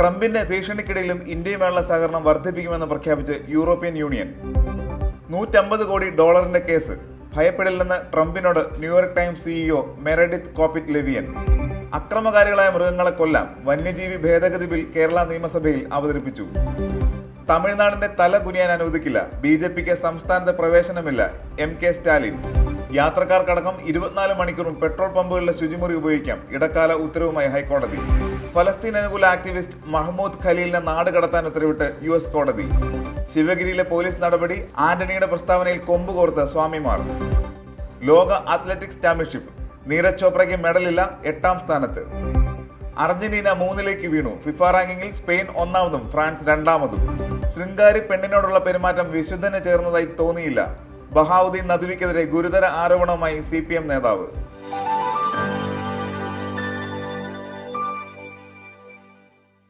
ട്രംപിന്റെ ഭീഷണിക്കിടയിലും ഇന്ത്യയുമായുള്ള സഹകരണം വർദ്ധിപ്പിക്കുമെന്ന് പ്രഖ്യാപിച്ച് യൂറോപ്യൻ യൂണിയൻ. നൂറ്റമ്പത് കോടി ഡോളറിന്റെ കേസ്. ഭയപ്പെടില്ലെന്ന് ട്രംപിനോട് ന്യൂയോർക്ക് ടൈംസ് സിഇഒ മെറഡിത്ത് കോപ്പിറ്റ് ലെവിയൻ. അക്രമകാരികളായ മൃഗങ്ങളെ കൊല്ലാം വന്യജീവി ഭേദഗതി ബിൽ കേരള നിയമസഭയിൽ അവതരിപ്പിച്ചു. തമിഴ്നാടിന്റെ തല കുനിയാൻ അനുവദിക്കില്ല. ബി ജെ പിക്ക് സംസ്ഥാനത്ത് പ്രവേശനമില്ല. M K Stalin. യാത്രക്കാർക്കടക്കം ഇരുപത്തിനാല് മണിക്കൂറും പെട്രോൾ പമ്പുകളിലെ ശുചിമുറി ഉപയോഗിക്കാം. ഇടക്കാല ഉത്തരവുമായി ഹൈക്കോടതി. ഫലസ്തീൻ അനുകൂല ആക്ടിവിസ്റ്റ് മഹ്മൂദ് ഖലീലിനെ നാട് കടത്താൻ ഉത്തരവിട്ട് യു എസ് കോടതി. ശിവഗിരിയിലെ പോലീസ് നടപടി ആന്റണിയുടെ പ്രസ്താവനയിൽ കൊമ്പ് കോർത്ത് സ്വാമിമാർ. ലോക അത്ലറ്റിക്സ് ചാമ്പ്യൻഷിപ്പ് നീരജ് ചോപ്രയ്ക്ക് മെഡലില്ല എട്ടാം സ്ഥാനത്ത്. അർജന്റീന മൂന്നിലേക്ക് വീണു. ഫിഫ റാങ്കിങ്ങിൽ സ്പെയിൻ ഒന്നാമതും ഫ്രാൻസ് രണ്ടാമതും. ശൃംഗാരി പെണ്ണിനോടുള്ള പെരുമാറ്റം വിശുദ്ധനെ ചേർന്നതായി തോന്നിയില്ല. ബഹാവുദ്ദീൻ നദ്വിക്കെതിരെ ഗുരുതര ആരോപണവുമായി സി നേതാവ്.